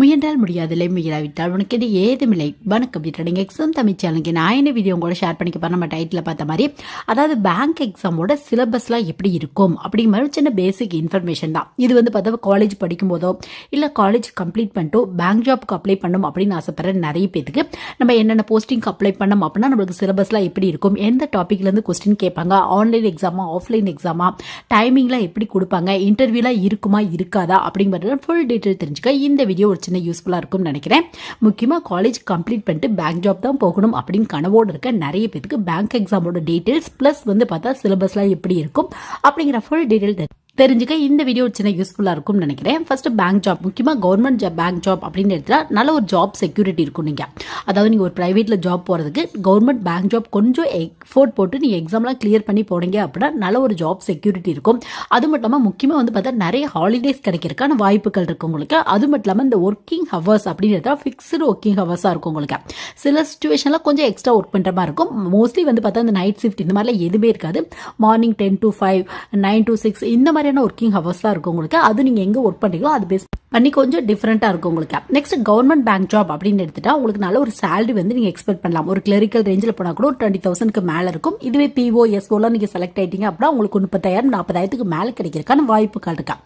முயன்றால் முடியாதில்லை முயலாவிட்டால் உனக்கு இது ஏதுமில்லை. வணக்கம் ட்ரேடிங் எக்ஸாம் தமிழ் சேனலுக்கு நான் என்ன வீடியோ கூட ஷேர் பண்ணிக்க போறேன்? நம்ம டைட்டில் பார்த்த மாதிரி அதாவது பேங்க் எக்ஸாமோட சிலபஸ்லாம் எப்படி இருக்கும்? அப்படிங்கிற மாதிரி சின்ன பேசிக் இன்ஃபர்மேஷன் தான். இது வந்து பார்த்தா காலேஜ் படிக்கும் போதோ இல்லை காலேஜ் கம்ப்ளீட் பண்ணிட்டோ பேங்க் ஜாப்க்கு அப்ளை பண்ணணும் அப்படின்னு ஆசைப்படுற நிறைய பேத்துக்கு நம்ம என்னென்ன போஸ்டிங்க்கு அப்ளை பண்ணோம் அப்படின்னா நம்மளுக்கு சிலபஸ்லாம் எப்படி இருக்கும்? எந்த டாப்பிக்லேருந்து கொஸ்டின் கேட்பாங்க? ஆன்லைன் எக்ஸாமா ஆஃப்லைன் எக்ஸாமா டைமிங்லாம் எப்படி கொடுப்பாங்க? இன்டர்வியூலாம் இருக்குமா இருக்காதா? அப்படிங்கிறது ஃபுல் டீட்டெயில் தெரிஞ்சுக்க இந்த வீடியோ ஒரு சின்ன யூஸ்ஃபுல்லாக இருக்கும்னு நினைக்கிறேன். முக்கியமாக காலேஜ் கம்ப்ளீட் பண்ணிட்டு பேங்க் ஜாப் தான் போகணும் அப்படின்னு கனவோடு இருக்க நிறைய பேருக்கு பேங்க் எக்ஸாமோட டீட்டெயில்ஸ் ப்ளஸ் வந்து பார்த்தா சிலபஸ்லாம் எப்படி இருக்கும் அப்படிங்கிற ஃபுல் டீட்டெயில் தெரிஞ்சுக்க இந்த வீடியோ சின்ன யூஸ்ஃபுல்லாக இருக்கும்னு நினைக்கிறேன். ஃபர்ஸ்ட் பேங்க் ஜாப் முக்கியமாக கவர்மெண்ட் ஜாப் பேங்க் ஜாப் அப்படின்னு எடுத்துகிட்டா நல்ல ஒரு ஜாப் செக்யூரிட்டி இருக்கும் நீங்கள் அதாவது நீங்கள் ஒரு ப்ரைவேட்டில் ஜாப் போகிறதுக்கு கவர்மெண்ட் பேங்க் ஜாப் கொஞ்சம் எஃபோர்ட் போட்டு நீங்கள் எக்ஸாம்லாம் கிளியர் பண்ணி போனீங்க அப்படின்னா நல்ல ஒரு ஜாப் செக்யூரிட்டி இருக்கும். அது மட்டும் இல்லாமல் முக்கியமாக வந்து பார்த்தா நிறைய ஹாலிடேஸ் கிடைக்கிறதுக்கான வாய்ப்புகள் இருக்கு உங்களுக்கு. அது மட்டும் இல்லாமல் இந்த ஒர்க்கிங் ஹவர்ஸ் அப்படின்னு எடுத்தால் ஃபிக்ஸ்டு ஒர்க்கிங் ஹவர்ஸாக இருக்கும் உங்களுக்கு. சில சுச்சுவேஷனில் கொஞ்சம் எக்ஸ்ட்ரா ஒர்க் பண்ணுற மாதிரி இருக்கும். மோஸ்ட்லி வந்து பார்த்தா இந்த நைட் ஷிஃப்ட் இந்த மாதிரிலாம் எதுவுமே இருக்காது. Morning ten to five nine to six இந்த மாதிரி மாதிரியான ஒர்க்கிங் ஹவர்ஸ் தான் இருக்கும் உங்களுக்கு. அது நீங்கள் எங்கே ஒர்க் பண்ணுறீங்களோ அது பேஸ் பண்ணி கொஞ்சம் டிஃப்ரெண்ட்டாக இருக்கும் உங்களுக்கு. நெக்ஸ்ட் கவர்மெண்ட் பேங்க் ஜாப் அப்படின்னு எடுத்துட்டா உங்களுக்கு நல்ல ஒரு சேலரி வந்து நீங்கள் எக்ஸ்பெக்ட் பண்ணலாம். ஒரு கிளரிக்கல் ரேஞ்சில் போனால் கூட ஒரு டுவெண்ட்டி தௌசண்ட்க்கு மேலே இருக்கும். இதுவே பிஓ எஸ்ஓலாம் நீங்கள் செலக்ட் ஆயிட்டீங்க அப்படின்னா உங்களுக்கு முப்பத்தாயிரம் நாற்பதாயிரத்துக்கு மேலே கிடைக்கிறதுக்கான வாய்ப்புகள் இருக்கா?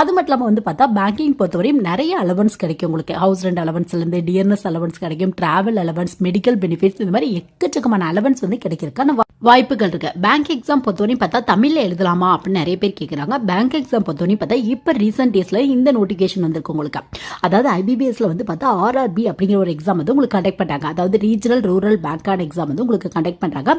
அது மட்டும் இல்லாமல் வந்து பார்த்தா பேங்கிங் பொறுத்தவரையும் நிறைய அலவன்ஸ் கிடைக்கும் உங்களுக்கு. ஹவுஸ் ரெண்ட் அலவன்ஸ்லேருந்து டிஎன்எஸ் அலவன்ஸ் கிடைக்கும் ட்ராவல் அலவன்ஸ் மெடிக்கல் பெனிஃபிட்ஸ் இந்த மாதிரி எக்கச்சக்கமான அலவன்ஸ் வந்து கிடைக்கிறதுக்கான வாய்ப்புகள் இருக்கு. பேங்க் எக்ஸாம் பொறுத்தவரையும் பார்த்தா தமிழில் எழுதலாமா அப்படின்னு நிறைய பேர் கேட்குறாங்க பேங்க் எக்ஸாம் பொறுத்தவரையும் பார்த்தா இப்போ ரீசெண்ட் டேஸில் இந்த நோட்டிஃபிகேஷன் வந்திருக்கு உங்களுக்கு. அதாவது ஐபிபிஎஸ்ல வந்து பார்த்தா ஆர்ஆர்பி அப்படிங்கிற ஒரு எக்ஸாம் வந்து உங்களுக்கு கண்டக்ட் பண்ணுறாங்க அதாவது ரீஜனல் ரூரல் பேங்கான எக்ஸாம் வந்து உங்களுக்கு கண்டக்ட் பண்ணுறாங்க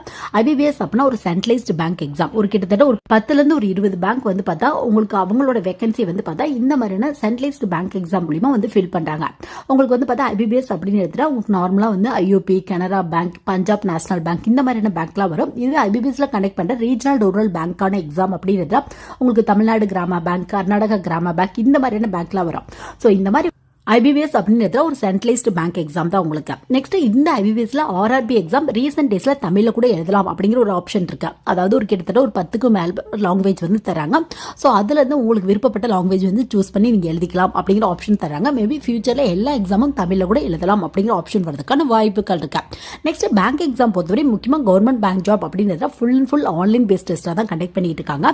ஐபிபிஎஸ் அப்படின்னா ஒரு சென்ட்ரலைஸ்டு பேங்க் எக்ஸாம் ஒரு கிட்டத்தட்ட ஒரு பத்துலேருந்து ஒரு இருபது பேங்க் வந்து பார்த்தா உங்களுக்கு அவங்களோட வேகன்சி வந்து பார்த்தா இந்த மாதிரியான சென்ட்ரலைஸ்டு பேங்க் எக்ஸாம் மூலியமாக வந்து ஃபில் பண்ணுறாங்க உங்களுக்கு வந்து பார்த்தா ஐபிபிஎஸ் அப்படின்னு எடுத்துட்டா உங்களுக்கு நார்மலாக வந்து IOB Canara bank Punjab national bank இந்த மாதிரியான பேங்க்லாம் வரும். இது ஐபிபிஎஸ்ல கனெக்ட் பண்ணுற ரீஜனல் ரூரல் பேங்க்கான எக்ஸாம் அப்படின்னு உங்களுக்கு தமிழ்நாடு கிராம பேங்க் கர்நாடகா கிராம பேங்க் இந்த மாதிரியான பேங்க்லாம் வரும். ஸோ இந்த மாதிரி ஐபிபிஎஸ் அப்படின்றது ஒரு சென்ட்ரலைஸ்டு பேங்க் எக்ஸாம் தான் உங்களுக்கு. நெக்ஸ்ட் இந்த ஐபிபிஎஸ்ல ஆர்ஆர்பி எக்ஸாம் ரீசெண்ட் டேஸ்ல தமிழ்ல கூட எழுதலாம் அப்படிங்கிற ஒரு ஆப்ஷன் இருக்கு. அதாவது ஒரு கிட்டத்தட்ட ஒரு பத்துக்கும் மேல் லாங்குவேஜ் வந்து தராங்க. ஸோ அதுல இருந்து உங்களுக்கு விருப்பப்பட்ட லாங்குவேஜ் வந்து சூஸ் பண்ணி நீங்க எழுதிக்கலாம் அப்படிங்கிற ஆப்ஷன் தராங்க. மேபி ஃபியூச்சர்ல எல்லா எக்ஸாமும் தமிழ்ல கூட எழுதலாம் அப்படிங்கிற ஆப்ஷன் வரதுக்கான வாய்ப்புகள் இருக்கு. நெக்ஸ்ட் பேங்க் எக்ஸாம் பொறுத்தவரை முக்கியமாக கவர்மெண்ட் பேங்க் ஜாப் அப்படின்றத full and full online based டெஸ்ட்டாக தான் கண்டக்ட் பண்ணிட்டு இருக்காங்க.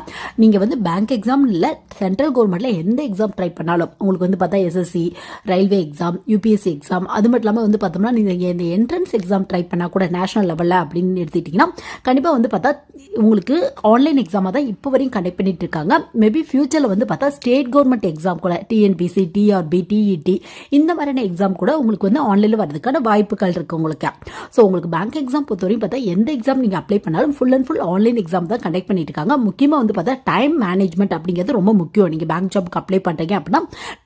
நீங்க வந்து பேங்க் எக்ஸாம் இல்லை சென்ட்ரல் கவர்மெண்ட்ல எந்த எக்ஸாம் ட்ரை பண்ணாலும் உங்களுக்கு வந்து பார்த்தா SSC railway exam UPSC exam அது மட்டும் இல்லாமல் வந்து பார்த்தோம்னா நீங்கள் இந்த என்ட்ரன்ஸ் எக்ஸாம் ட்ரை பண்ணால் கூட நேஷனல் லெவலில் அப்படின்னு எடுத்துக்கிட்டிங்கன்னா கண்டிப்பாக வந்து பார்த்தா உங்களுக்கு ஆன்லைன் எக்ஸாமாக தான் இப்போ வரையும் கண்டக்ட் பண்ணிட்டு இருக்காங்க. மேபி ஃபியூச்சரில் வந்து பார்த்தா ஸ்டேட் கவர்மெண்ட் எக்ஸாம் கூட டிஎன்பிசி டிஆர்பி டிஇடி இந்த மாதிரியான எக்ஸாம் கூட உங்களுக்கு வந்து ஆன்லைனில் வரதுக்கான வாய்ப்புகள் இருக்குது உங்களுக்கு. ஸோ உங்களுக்கு பேங்க் எக்ஸாம் பொறுத்தவரையும் பார்த்தா எந்த எக்ஸாம் நீங்கள் அப்ளை பண்ணாலும் full and full online exam தான் கண்டக்ட் பண்ணிட்டு இருக்காங்க. முக்கியமாக வந்து பார்த்தா டைம் மேனேஜ்மெண்ட் அப்படிங்கிறது ரொம்ப முக்கியம். நீங்கள் பேங்க் ஜாப்க்கு அப்ளை பண்ணுறீங்க அப்படின்னா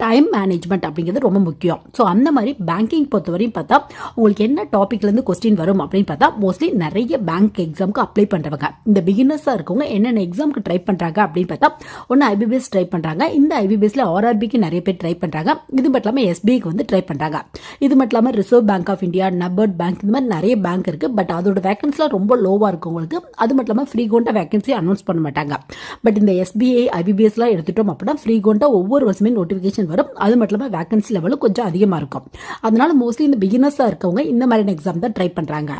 டைம் மேனேஜ்மெண்ட் அப்படிங்கிறது ரொம்ப முக்கியம். ஸோ அந்த மாதிரி பேங்கிங் பொறுத்தவரையும் பார்த்தா உங்களுக்கு என்ன டாப்பிக்லேருந்து கொஸ்டின் வரும் அப்படின்னு பார்த்தா மோஸ்ட்லி நிறைய பேங்க் எக்ஸாமுக்கு அப்ளை பண்ணுறவங்க இந்த பிகினர்ஸாக இருக்கவங்க என்னென்ன எக்ஸாமுக்கு ட்ரை பண்ணுறாங்க அப்படின்னு பார்த்தா ஒன்று ஐபிபிஎஸ் ட்ரை பண்ணுறாங்க இந்த ஐபிபிஎஸ்ல ஆர்ஆர்பிக்கு நிறைய பேர் ட்ரை பண்ணுறாங்க இது மட்டும் இல்லாமல் எஸ்பிஐக்கு வந்து ட்ரை பண்ணுறாங்க இது மட்டும் இல்லாமல் Reserve Bank of India NABARD bank இந்த மாதிரி நிறைய பேங்க் இருக்குது பட் அதோட வேகன்சிலாம் ரொம்ப லோவாக இருக்கும் உங்களுக்கு. அது மட்டும் இல்லாமல் ஃப்ரீ கோண்டா வேகன்சி அனௌன்ஸ் பண்ண மாட்டாங்க. பட் இந்த எஸ்பிஐ ஐபிபிஎஸ்லாம் எடுத்துட்டோம் அப்படின்னா ஃப்ரீ கோண்டா ஒவ்வொரு வருஷமே நோட்டிஃபிகேஷன் வரும். அது மட்டும் இல்லாமல் வேகன்சி லெவலும் கொஞ்சம் அதிகமாக இருக்கும். அதனால மோஸ்ட்லி இந்த பிகினர்ஸாக இருக்கவங்க இந்த மாதிரியான எக்ஸாம் தான் ட்ரை பண்ணுறாங்க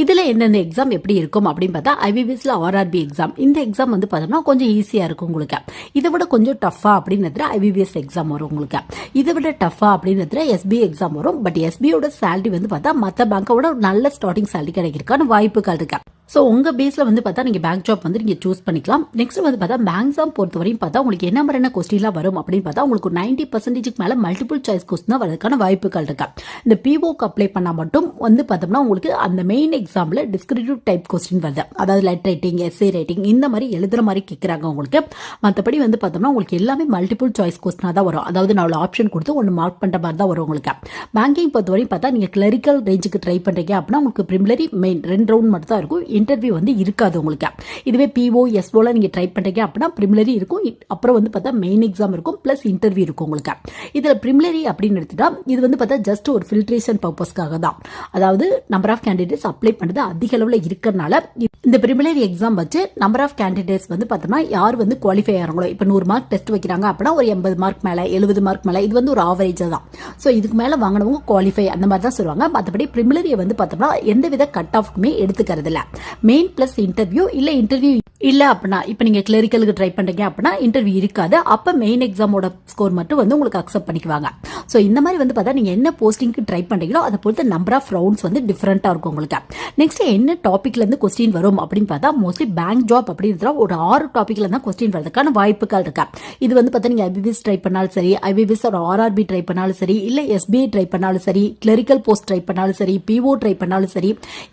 இதில் என்னென்ன எக்ஸாம் எப்படி இருக்கும் அப்படின்னு பார்த்தா ஐபிபிஎஸ்ல ஆர்ஆர்பி எக்ஸாம் இந்த எக்ஸாம் வந்து பார்த்தோம்னா கொஞ்சம் ஈஸியாக இருக்கும் உங்களுக்கு. இதை விட கொஞ்சம் டஃபா அப்படின்னு ஐபிபிஎஸ் எக்ஸாம் வரும் உங்களுக்கு. இதை விட டஃபா அப்படின்னு எஸ்பி எக்ஸாம் வரும். பட் எஸ்பியோட சேலரி வந்து பார்த்தா மற்ற பேங்கோட நல்ல ஸ்டார்டிங் சேலரி கிடைக்கிறதுக்கான வாய்ப்புகள் இருக்கு. ஸோ உங்கள் பேஸில் வந்து பார்த்தா நீங்கள் பேங்க் ஜாப் வந்து நீங்கள் சூஸ் பண்ணிக்கலாம். நெக்ஸ்ட் வந்து பார்த்தா பேங்க் ஜாப் பொறுத்த வரையும் பார்த்தா உங்களுக்கு என்ன மாதிரியான கொஸ்டின்லாம் வரும் அப்படின்னு பார்த்தா உங்களுக்கு நைன்டி பர்சன்டேஜுக்கு மேலே மல்டிபிள் சாய்ஸ் கொஸ்டின் தான் வரதுக்கான வாய்ப்புகள் இருக்கா? இந்த பிஓக்கு அப்ளை பண்ணால் மட்டும் வந்து பார்த்தோம்னா உங்களுக்கு அந்த மெயின் எக்ஸாமில் டிஸ்கிரிப்டிவ் டைப் கொஸ்டின் வருது. அதாவது லெட் ரைட்டிங் எஸ்ஏ ரைட்டிங் இந்த மாதிரி எழுதுகிற மாதிரி கேட்குறாங்க உங்களுக்கு. மற்றபடி வந்து பார்த்தோம்னா உங்களுக்கு எல்லாமே மல்டிபிள் சாய்ஸ் கொஸ்டினாக தான் வரும். அதாவது நான் ஆப்ஷன் கொடுத்து ஒன்று மார்க் பண்ணுற மாதிரி தான் வரும் உங்களுக்கு. பேங்கிங் பொறுத்த வரையும் பார்த்தா நீங்கள் கிளரிக்கல் ரேஞ்சுக்கு ட்ரை பண்ணுறீங்க அப்படின்னா உங்களுக்கு ப்ரிமிலரி மெயின் ரெண்டு ரவுண்ட் மட்டும் தான் இருக்கும். இன்டர்வியூ வந்து இருக்காது உங்களுக்கு. இதுவே பிஓ எஸ்ஓல நீங்கள் ட்ரை பண்ணுறீங்க அப்படின்னா ப்ரிமிலரி இருக்கும். இ- அப்புறம் வந்து பார்த்தா மெயின் எக்ஸாம் இருக்கும் ப்ளஸ் இன்டர்வியூ இருக்கும் உங்களுக்கு. இதில் ப்ரிமிலரி அப்படின்னு எடுத்துட்டா இது வந்து பார்த்தா ஜஸ்ட் ஒரு ஃபில்ட்ரேஷன் பர்பஸ்க்காக தான். அதாவது நம்பர் ஆஃப் கேண்டிடேட்ஸ் அப்ளை பண்ணுறது அதிக அளவில் இருக்கிறனால இந்த ப்ரிமிலரி எக்ஸாம் வச்சு நம்பர் ஆஃப் கேண்டிடேட்ஸ் வந்து பார்த்தோம்னா யார் வந்து குவாலிஃபை ஆகிறாங்களோ இப்போ நூறு மார்க் டெஸ்ட் வைக்கிறாங்க அப்படின்னா ஒரு எண்பது மார்க் மேலே எழுபது மார்க் மேலே இது வந்து ஒரு ஆவரேஜாக தான். ஸோ இதுக்கு மேலே வாங்கினவங்க குவாலிஃபை அந்த மாதிரி தான் சொல்லுவாங்க. மற்றபடி ப்ரிமிலரியை வந்து பார்த்தோம்னா எந்த வித கட் ஆஃப்க்குமே எடுத்துக்கிறது இல்லை மெயின் ப்ளஸ் இன்டர்வியூ இல்லை இன்டர்வியூ இல்லை அப்படின்னா இப்போ நீங்கள் கிளரிக்கலுக்கு ட்ரை பண்ணுறீங்க அப்படின்னா இன்டர்வியூ இருக்காது. அப்போ மெயின் எக்ஸாமோட ஸ்கோர் மட்டும் வந்து உங்களுக்கு அக்செப்ட் பண்ணிக்குவாங்க. ஸோ இந்த மாதிரி வந்து பார்த்தா நீங்கள் என்ன போஸ்டிங்க்கு ட்ரை பண்ணுறீங்களோ அதை பொறுத்து நம்பர் ஆஃப் ரவுண்ட்ஸ் வந்து டிஃப்ரெண்ட்டாக இருக்கும் உங்களுக்கு. நெக்ஸ்ட் என்ன டாப்பிக்லேருந்து கொஸ்டின் வரும் அப்படின்னு பார்த்தா மோஸ்ட்லி பேங்க் ஜாப் அப்படின்றத ஒரு ஆறு டாப்பிக்கில் தான் கொஸ்டின் வரதுக்கான வாய்ப்புகள் இருக்கா. இது வந்து பார்த்தா நீங்கள் ஐபிபிஎஸ் ட்ரை பண்ணாலும் சரி ஐபிபிஎஸ் ஒரு ஆர்ஆர்பி ட்ரை பண்ணாலும் சரி இல்லை எஸ்பிஐ ட்ரை பண்ணாலும் சரி கிளரிக்கல் போஸ்ட் ட்ரை பண்ணாலும் சரி பிஓ ட்ரை பண்ணாலும் சரி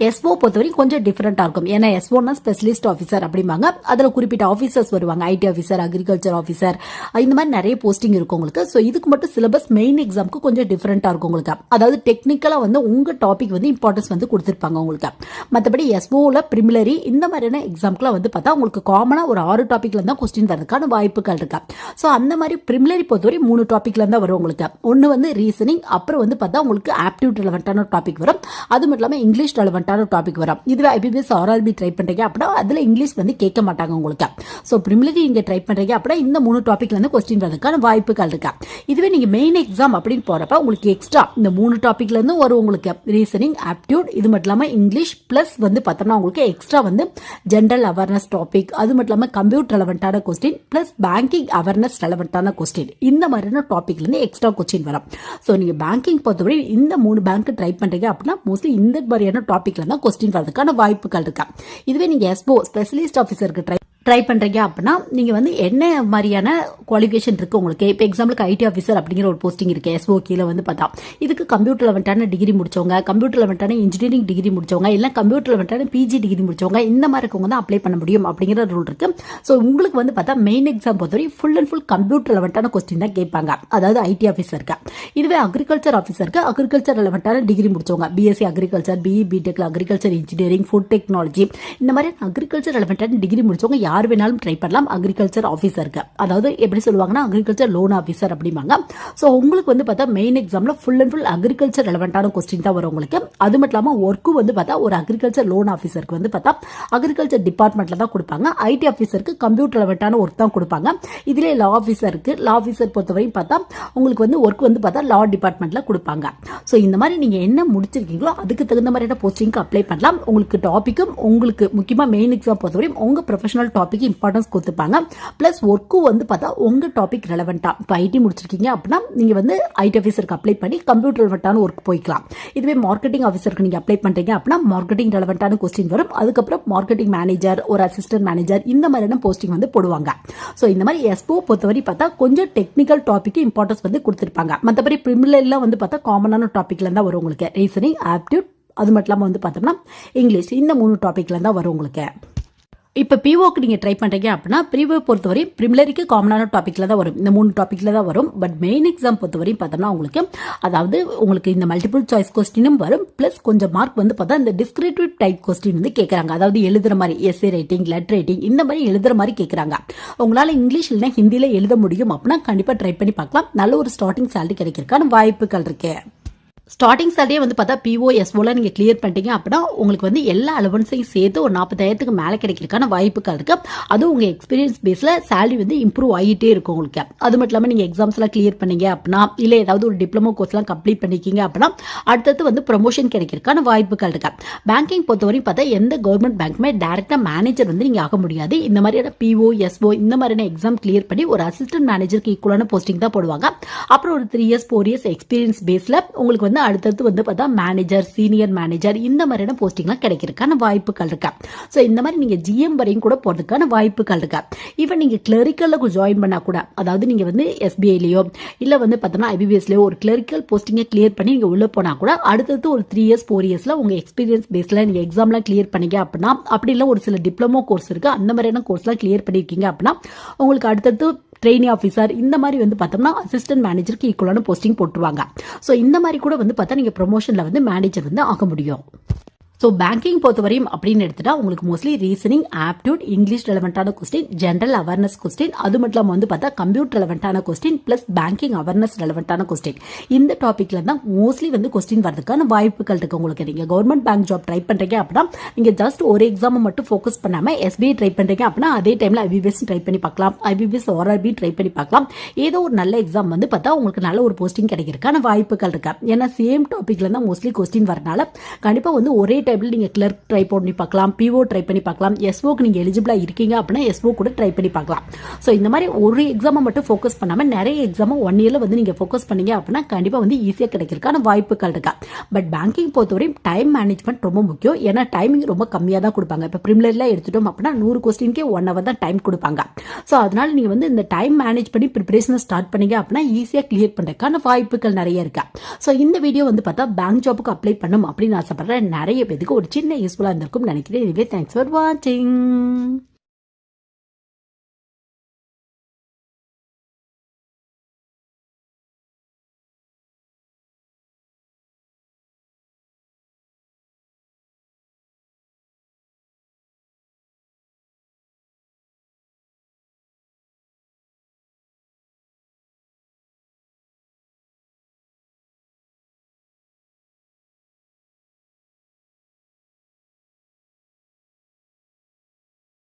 எஸ்ஓ பொறுத்தவரைக்கும் கொஞ்சம் டிஃப்ரெண்ட்டாக இருக்கும். ஏன்னா எஸ்ஓனா ஸ்பெஷலிஸ்ட் ஆஃபீஸர் பண்ணுவாங்க அதில் குறிப்பிட்ட ஆஃபீஸர்ஸ் வருவாங்க. ஐடி ஆஃபீஸர் அக்ரிகல்ச்சர் ஆஃபீஸர் இந்த மாதிரி நிறைய போஸ்டிங் இருக்கும் உங்களுக்கு. ஸோ இதுக்கு மட்டும் சிலபஸ் மெயின் எக்ஸாமுக்கு கொஞ்சம் டிஃப்ரெண்ட்டாக இருக்கும் உங்களுக்கு. அதாவது டெக்னிக்கலாக வந்து உங்கள் டாபிக் வந்து இம்பார்ட்டன்ஸ் வந்து கொடுத்துருப்பாங்க உங்களுக்கு. மற்றபடி எஸ்ஓவில் ப்ரிமிலரி இந்த மாதிரியான எக்ஸாம்க்குலாம் வந்து பார்த்தா உங்களுக்கு காமனாக ஒரு ஆறு டாப்பிக்கில் தான் கொஸ்டின் வரதுக்கான வாய்ப்புகள் இருக்கா. ஸோ அந்த மாதிரி ப்ரிமிலரி பொறுத்தவரை மூணு டாப்பிக்கில் தான் வரும் உங்களுக்கு. ஒன்று வந்து ரீசனிங் அப்புறம் வந்து பார்த்தா உங்களுக்கு ஆப்டியூட் ரெலவெண்ட்டான டாபிக் வரும். அது மட்டும் இல்லாமல் இங்கிலீஷ் ரெலவெண்ட்டான டாபிக் வரும். இதுவே ஐபிபிஎஸ் ஆர்ஆர்பி ட்ரை பண்ணுறீங்க அப்படின்னா அதில் இங்கிலீஷ் வந்து கேட்க மாட்டாங்க உங்களுக்கு. ஸோ ப்ரிமிலரி நீங்கள் ட்ரை பண்ணுறீங்க அப்படின்னா இந்த மூணு டாப்பிக்லேருந்து கொஸ்டின் வரதுக்கான வாய்ப்புகள் இருக்கா. இதுவே நீங்கள் மெயின் எக்ஸாம் அப்படின்னு போகிறப்ப உங்களுக்கு எக்ஸ்ட்ரா இந்த மூணு டாப்பிக்லேருந்து வரும் உங்களுக்கு ரீசனிங் ஆப்டியூட் இது மட்டும் இல்லாமல் இங்கிலீஷ் ப்ளஸ் வந்து பார்த்தோம்னா உங்களுக்கு எக்ஸ்ட்ரா வந்து ஜென்ரல் அவேர்னஸ் டாபிக் அது மட்டும் இல்லாமல் கம்ப்யூட்டர் ரெலவெண்ட்டான கொஸ்டின் ப்ளஸ் பேங்கிங் அவேர்னஸ் ரெலவெண்ட்டான கொஸ்டின் இந்த மாதிரியான டாப்பிக்லேருந்து எக்ஸ்ட்ரா கொஸ்டின் வரும். ஸோ நீங்கள் பேங்கிங் பொறுத்தவரை இந்த மூணு பேங்க் ட்ரை பண்ணுறீங்க அப்படின்னா மோஸ்ட்லி இந்த மாதிரியான டாப்பிக்கில் தான் கொஸ்டின் வரதுக்கான வாய்ப்புகள் இருக்கா. இதுவே நீங்கள் எஸ்போ ஸ்பெஷலிஸ்ட் ஆஃப் ஆஃபீஸருக்கு ட்ரை ட்ரை பண்ணுறீங்க அப்படின்னா நீங்கள் வந்து என்ன மாதிரியான குவாலிஃபிகேஷன் இருக்குது உங்களுக்கு? இப்போ எக்ஸாம்பிளுக்கு ஐடி ஆஃபீஸர் அப்படிங்கிற ஒரு போஸ்டிங் இருக்குது எஸ்ஓ கீழே வந்து பார்த்தா. இதுக்கு கம்ப்யூட்டர் லெவன்ட்டான டிகிரி முடிச்சவங்க கம்ப்யூட்டர் லெவன்ட்டான இன்ஜினியரிங் டிகிரி முடிச்சவங்க இல்லை கம்ப்யூட்டர் லெவன்ட்டான பிஜி டிகிரி முடிச்சவங்க இந்த மாதிரி இருக்கவங்க தான் அப்ளை பண்ண முடியும் அப்படிங்கிற ரூல் இருக்குது ஸோ உங்களுக்கு வந்து பார்த்தா மெயின் எக்ஸாம் பொறுத்தவரை ஃபுல் அண்ட் ஃபுல் கம்ப்யூட்டர் லெவன்ட்டான கொஸ்டின் தான் கேட்பாங்க. அதாவது ஐடி ஆஃபீஸருக்கு இதுவே அக்ரிகல்ச்சர் ஆஃபீஸருக்கு அக்ரிகல்ச்சர் லெவன்ட்டான டிகிரி முடிச்சவங்க. BSc agriculture BE BTech agriculture engineering food technology இந்த மாதிரி அக்ரிகல்ச்சர் லெவன்ட்டான டிகிரி முடிச்சவங்க யார் வேணாலும் ட்ரை பண்ணலாம் அக்ரிகல்ச்சர் ஆஃபீஸருக்கு அதாவது எப்படி சொல்லுவாங்கன்னா அக்ரிகல்ச்சர் லோன் ஆஃபீஸர் அப்படிம்பாங்க. ஸோ உங்களுக்கு வந்து பார்த்தா மெயின் எக்ஸாமில் ஃபுல் அண்ட் ஃபுல் அக்ரிகல்ச்சர் ரெலவெண்ட்டான கொஸ்டின் தான் வரும் உங்களுக்கு. அது மட்டும் இல்லாமல் ஒர்க்கும் வந்து பார்த்தா ஒரு அக்ரிகல்ச்சர் லோன் ஆஃபீஸருக்கு வந்து பார்த்தா அக்ரிகல்ச்சர் டிபார்ட்மெண்ட்டில் தான் கொடுப்பாங்க. ஐடி ஆஃபீஸருக்கு கம்ப்யூட்டர் ரெலவெண்ட்டான ஒர்க் தான் கொடுப்பாங்க. இதிலே லா ஆஃபீஸருக்கு லா ஆஃபீஸர் பொறுத்தவரையும் பார்த்தா உங்களுக்கு வந்து ஒர்க் வந்து பார்த்தா லா டிபார்ட்மெண்ட்டில் கொடுப்பாங்க. ஸோ இந்த மாதிரி நீங்கள் என்ன முடிச்சிருக்கீங்களோ அதுக்கு தகுந்த மாதிரியான போஸ்டிங்க்கு அப்ளை பண்ணலாம். உங்களுக்கு டாப்பிக்கும் உங்களுக்கு முக்கியமாக மெயின் எக்ஸாம் பொறுத்தவரையும் உங்கள் ப்ரொஃபஷனல் டாபிக் இம்பார்ட்டன்ஸ் கொடுத்துருப்பாங்க ப்ளஸ் ஒர்க்கும் வந்து பார்த்தா உங்கள் டாபிக் ரெலவெண்ட்டாக இப்போ ஐடி முடிச்சிருக்கீங்க அப்படின்னா நீங்கள் வந்து ஐடி ஆஃபீஸருக்கு அப்ளை பண்ணி கம்ப்யூட்டர் ரெலவெண்ட்டான ஒர்க் போய்க்கலாம். இதுவே மார்க்கெட்டிங் ஆஃபீஸருக்கு நீங்கள் அப்ளை பண்ணுறீங்க அப்படின்னா மார்க்கெட்டிங் ரெலவெண்ட்டான கொஸ்டின் வரும். அதுக்கப்புறம் மார்க்கெட்டிங் மேனேஜர் ஒரு அசிஸ்டன்ட் மேனேஜர் இந்த மாதிரியான போஸ்டிங் வந்து போடுவாங்க. ஸோ இந்த மாதிரி எஸ்போ பொறுத்தவரை பார்த்தா கொஞ்சம் டெக்னிக்கல் டாபிக்கு இம்பார்ட்டன்ஸ் வந்து கொடுத்துருப்பாங்க. மற்றபடி ப்ரிமிலர்லாம் வந்து பார்த்தா காமனான டாப்பிக்கில் தான் வரும் உங்களுக்கு. ரீசனிங் ஆப்டியூட் அது மட்டும் இல்லாமல் வந்து பார்த்தோம்னா இங்கிலீஷ் இந்த மூணு டாப்பிக்கில் தான் வரும் உங்களுக்கு. இப்போ பிஓக்கு நீங்கள் ட்ரை பண்ணுறீங்க அப்படின்னா பிரிவை பொறுத்தவரை ப்ரிமிலரிக்கு காமனான டாப்பிக்கில் தான் வரும். இந்த மூணு டாப்பிக்கில் தான் வரும். பட் மெயின் எக்ஸாம் பொறுத்தவரையும் பார்த்தோம்னா உங்களுக்கு அதாவது உங்களுக்கு இந்த மல்டிபிள் சாய்ஸ் கொஸ்டினும் வரும். ப்ளஸ் கொஞ்சம் மார்க் வந்து பார்த்தா இந்த டிஸ்கிரிப்டிவ் டைப் கொஸ்டின் வந்து கேட்குறாங்க அதாவது எழுதுகிற மாதிரி எஸ்ஏ ரைட்டிங் லெட் ரைட்டிங் இந்த மாதிரி எழுதுகிற மாதிரி கேட்குறாங்க உங்களால் இங்கிலீஷ் இல்லைனா ஹிந்தியில் எழுத முடியும் அப்படின்னா கண்டிப்பாக ட்ரை பண்ணி பார்க்கலாம். நல்ல ஒரு ஸ்டார்டிங் சேலரி கிடைக்கிறதுக்கான வாய்ப்புகள் இருக்குது ஸ்டார்டிங் சேலரியே வந்து பார்த்தா பிஓ நீங்கள் கிளியர் பண்ணிட்டீங்க அப்படின்னா உங்களுக்கு வந்து எல்லா அலவன்ஸையும் சேர்த்து ஒரு நாற்பதாயிரத்துக்கு மேலே கிடைக்கிறதுக்கான வாய்ப்புகள் இருக்குது அதுவும் உங்கள் எக்ஸ்பீரியன்ஸ் பேஸில் சேலரி வந்து இம்ப்ரூவ் ஆகிட்டே இருக்கும் உங்களுக்கு. அது மட்டும் இல்லாமல் நீங்கள் எக்ஸாம்ஸ்லாம் கிளியர் பண்ணீங்க அப்படின்னா இல்லை ஏதாவது ஒரு டிப்ளமோ கோர்ஸ்லாம் கம்ப்ளீட் பண்ணிக்கிங்க அப்படின்னா அடுத்தது வந்து ப்ரொமோஷன் கிடைக்கிறதுக்கான வாய்ப்புகள் இருக்குது பேங்கிங் பொறுத்தவரையும் பார்த்தா எந்த கவர்மெண்ட் பேங்க்குமே டேரெக்டாக மேனேஜர் வந்து நீங்கள் ஆக முடியாது. இந்த மாதிரியான பிஓஎஸ்ஓ இந்த மாதிரியான எக்ஸாம் கிளியர் பண்ணி ஒரு அசிஸ்டன்ட் மேனேஜருக்கு ஈக்குவலான போஸ்டிங் தான் போடுவாங்க. அப்புறம் ஒரு three years four years experience பேஸில் உங்களுக்கு வந்து அடுத்தடுத்து வந்து பார்த்தா மேனேஜர் சீனியர் மேனேஜர் இந்த மாதிரியான போஸ்டிங்லாம் கிடைக்கிறதுக்கான வாய்ப்புகள் இருக்கா. ஸோ இந்த மாதிரி நீங்கள் ஜிஎம் வரையும் கூட போகிறதுக்கான வாய்ப்புகள் இருக்கா. ஈவன் நீங்கள் கிளரிக்கலில் ஜாயின் பண்ணால் கூட அதாவது நீங்கள் வந்து எஸ்பிஐலையோ இல்லை வந்து பார்த்தோன்னா ஐபிபிஎஸ்லையோ ஒரு கிளரிக்கல் போஸ்டிங்கை கிளியர் பண்ணி நீங்கள் உள்ளே போனால் கூட அடுத்தடுத்து ஒரு த்ரீ இயர்ஸ் ஃபோர் இயர்ஸில் உங்கள் எக்ஸ்பீரியன்ஸ் பேஸில் நீங்கள் எக்ஸாம்லாம் கிளியர் பண்ணீங்க அப்படின்னா அப்படி இல்லை ஒரு சில டிப்ளமோ கோர்ஸ் இருக்குது அந்த மாதிரியான கோர்ஸ்லாம் கிளியர் பண்ணியிருக்கீங்க அப்படின்னா உங்களுக்கு அடுத்தடுத்து ட்ரெயினி ஆஃபீஸர் இந்த மாதிரி வந்து பார்த்தோம்னா அசிஸ்டன்ட் மேனேஜருக்கு ஈக்குவலான போஸ்டிங் போட்டுருவாங்க. ஸோ இந்த மாதிரி கூட வந்து பார்த்தா நீங்கள் ப்ரொமோஷனில் வந்து மேனேஜர் வந்து ஆக முடியும். ஸோ பேங்கிங் பொறுத்தவரையும் அப்படின்னு எடுத்துட்டா உங்களுக்கு மோஸ்ட்லி ரீசனிங் ஆப்டியூட் இங்கிலீஷ் ரெலவெண்ட்டான கொஸ்டின் ஜென்ரல் அவேர்னஸ் கொஸ்டின் அது மட்டும் இல்லாமல் வந்து பார்த்தா கம்ப்யூட்டர் ரெலவெண்ட்டான கொஸ்டின் ப்ளஸ் பேங்கிங் அவேர்னஸ் ரெலவெண்ட்டான கொஸ்டின் இந்த டாப்பிக்கில் தான் மோஸ்ட்லி வந்து கொஸ்டின் வரதுக்கான வாய்ப்புகள் இருக்குது உங்களுக்கு. நீங்கள் கவர்மெண்ட் பேங்க் ஜாப் ட்ரை பண்ணுறீங்க அப்படின்னா நீங்கள் ஜஸ்ட் ஒரு எக்ஸாமை மட்டும் ஃபோக்கஸ் பண்ணாமல் எஸ்பிஐ ட்ரை பண்ணுறீங்க அப்படின்னா அதே டைமில் ஐபிபிஎஸ் ட்ரை பண்ணி பார்க்கலாம். ஐபிபிஎஸ் ஓஆர்பி ட்ரை பண்ணி பார்க்கலாம். ஏதோ ஒரு நல்ல எக்ஸாம் வந்து பார்த்தா உங்களுக்கு நல்ல ஒரு போஸ்டிங் கிடைக்கிறதுக்கான வாய்ப்புகள் இருக்கு. ஏன்னா சேம் டாப்பிக்கில் தான் மோஸ்ட்லி கொஸ்டின் வரனால கண்டிப்பாக வந்து ஒரே டைம் டைப்பில் நீங்கள் கிளர்க் ட்ரை பண்ணி பார்க்கலாம் பிஓ ட்ரை பண்ணி பார்க்கலாம். எஸ்ஓக்கு நீங்கள் எலிஜிபிளாக இருக்கீங்க அப்படின்னா எஸ்ஓ கூட ட்ரை பண்ணி பார்க்கலாம். ஸோ இந்த மாதிரி ஒரு எக்ஸாமை மட்டும் ஃபோக்கஸ் பண்ணாமல் நிறைய எக்ஸாமை ஒன் இயரில் வந்து நீங்கள் ஃபோக்கஸ் பண்ணீங்க அப்படின்னா கண்டிப்பாக வந்து ஈஸியாக கிடைக்கிறதுக்கான வாய்ப்புகள் இருக்கா? பட் பேங்கிங் பொறுத்தவரையும் டைம் மேனேஜ்மெண்ட் ரொம்ப முக்கியம். ஏன்னா டைமிங் ரொம்ப கம்மியாக தான் கொடுப்பாங்க. இப்போ ப்ரிமிலரில் எடுத்துட்டோம் அப்படின்னா நூறு கொஸ்டின்கே ஒன் ஹவர் தான் டைம் கொடுப்பாங்க. ஸோ அதனால நீங்கள் வந்து இந்த டைம் மேனேஜ் பண்ணி ப்ரிப்பரேஷனை ஸ்டார்ட் பண்ணீங்க அப்படின்னா ஈஸியாக கிளியர் பண்ணுறதுக்கான வாய்ப்புகள் நிறைய இருக்கா? ஸோ இந்த வீடியோ வந்து பார்த்தா பேங்க் ஜாபுக்கு அப்ளை பண்ணும் அப்படின்னு ஆசைப்படுறேன். நிறைய பேத்துக்கு ஒரு சின்ன யூஸ்ஃபுல்லாக இருந்திருக்கும் நினைக்கிறேன். இதுவே தேங்க்ஸ் ஃபார் வாட்சிங்